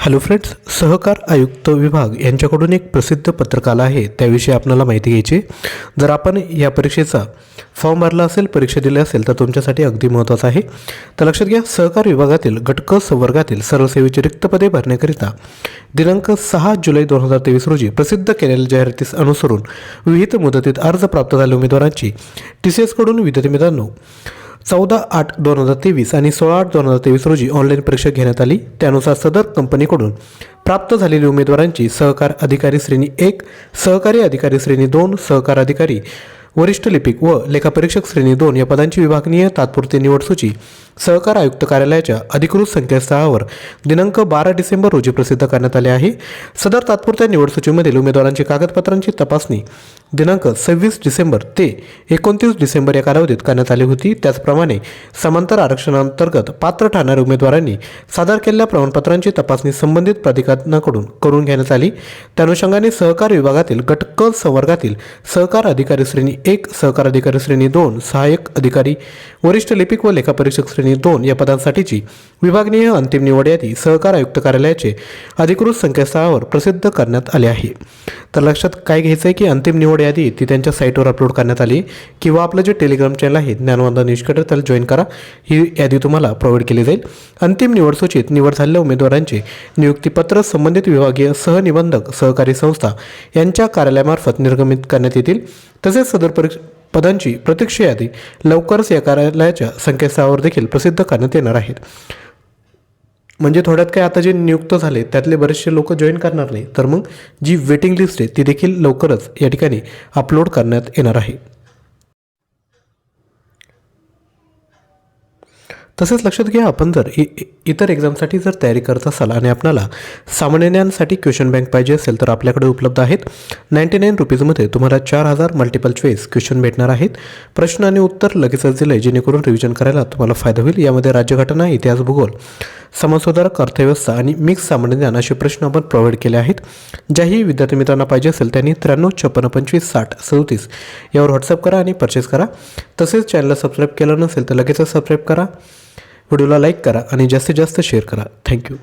Hello friends सहकार आयुक्त विभाग यांच्याकडून एक प्रसिद्ध पत्रकाला आहे. त्याविषयी आपल्याला माहिती घ्यायची जर आपण या परीक्षेचा फॉर्म भरला असेल परीक्षा दिली असेल तर तुमच्यासाठी अगदी महत्त्वाचं आहे. तर लक्षात घ्या सहकार विभागातील घटक वर्गातील सर्वसेवेची रिक्त पदे भरण्याकरिता दिनांक सहा जुलै दोन हजार तेवीस रोजी प्रसिद्ध केलेल्या जाहिरातीस अनुसरून विविध मुदतीत अर्ज प्राप्त झालेल्या उमेदवारांची टी सी एसकडून विद्यार्थी मित्रांनो चौदा आठ दोन हजार तेवीस आणि सोळा आठ दोन हजार तेवीस रोजी ऑनलाईन परीक्षा घेण्यात आली. त्यानुसार सदर कंपनीकडून प्राप्त झालेल्या उमेदवारांची सहकार अधिकारी श्रेणी एक सहकारी अधिकारी श्रेणी दोन सहकार अधिकारी वरिष्ठ लिपिक व लेखापरीक्षक श्रेणी दोन या पदांची विभागनीय तात्पुरती निवड सूची सहकार आयुक्त कार्यालयाच्या अधिकृत संकेतस्थळावर दिनांक बारा डिसेंबर रोजी प्रसिद्ध करण्यात आले आहे. सदर तात्पुरत्या निवड सूचीमधील उमेदवारांची कागदपत्रांची तपासणी दिनांक सव्वीस डिसेंबर ते एकोणतीस डिसेंबर या कालावधीत करण्यात आली होती. त्याचप्रमाणे समांतर आरक्षणांतर्गत पात्र ठरणाऱ्या उमेदवारांनी सादर केलेल्या प्रमाणपत्रांची तपासणी संबंधित प्राधिकरणाकडून करून घेण्यात आली. त्या अनुषंगाने सहकार विभागातील गटक संवर्गातील सहकार अधिकारी श्रेणी एक सहकार अधिकारी श्रेणी दोन सहाय्यक अधिकारी वरिष्ठ लिपिक व लेखापरीक्षक श्रेणी दोन या पदांसाठीची विभागनीय अंतिम निवड यादी सहकार आयुक्त कार्यालयाचे अधिकृत संकेतस्थळावर प्रसिद्ध करण्यात आले आहे. तर लक्षात काय घ्यायचं आहे की अंतिम निवड यादी ती त्यांच्या साईटवर अपलोड करण्यात आली किंवा आपलं जे टेलिग्राम चॅनल आहे ज्ञानवंदन निष्कटर त्याला जॉईन करा. ही यादी तुम्हाला प्रोव्हाइड केली जाईल. अंतिम निवड सूचीत निवड झालेल्या उमेदवारांचे नियुक्तीपत्र संबंधित विभागीय सहनिबंधक सहकारी संस्था यांच्या कार्यालयामार्फत निर्गमित करण्यात येतील. तसेच सदर परीक्ष पदांची प्रत्यक्ष यादी लवकरच या कार्यालयाच्या संकेतस्थळावर देखील प्रसिद्ध करण्यात येणार आहेत. म्हणजे थोड्यात काय आता जे नियुक्त झाले त्यातले बरेचसे लोक जॉईन करणार नाही तर मग जी वेटिंग लिस्ट आहे ती देखील लवकरच या ठिकाणी अपलोड करण्यात येणार आहे. तसेच लक्षात घ्या आपण जर इ इतर एक्झामसाठी जर तयारी करत असाल आणि आपल्याला सामान्य ज्ञानसाठी क्वेश्चन बँक पाहिजे असेल तर आपल्याकडे उपलब्ध आहेत. नाईंटी नाईन रुपीजमध्ये तुम्हाला चार हजार मल्टिपल चॉईस क्वेश्चन भेटणार आहेत. प्रश्न आणि उत्तर लगेचच दिले जेणेकरून रिव्हिजन करायला तुम्हाला फायदा होईल. यामध्ये राज्यघटना इतिहास भूगोल समाजसुधारक अर्थव्यवस्था आणि मिक्स सामान्य ज्ञान असे प्रश्न आपण प्रोव्हाइड केले आहेत. ज्याही विद्यार्थी मित्रांना पाहिजे असेल त्यांनी त्र्याण्णव छप्पन्न पंचवीस साठ सदतीस यावर व्हॉट्सअप करा आणि परचेस करा. तसेच चॅनलला सबस्क्राईब केलं नसेल तर लगेचच सबस्क्राईब करा. व्हिडिओला लाईक करा आणि जास्तीत जास्त शेअर करा. थँक्यू.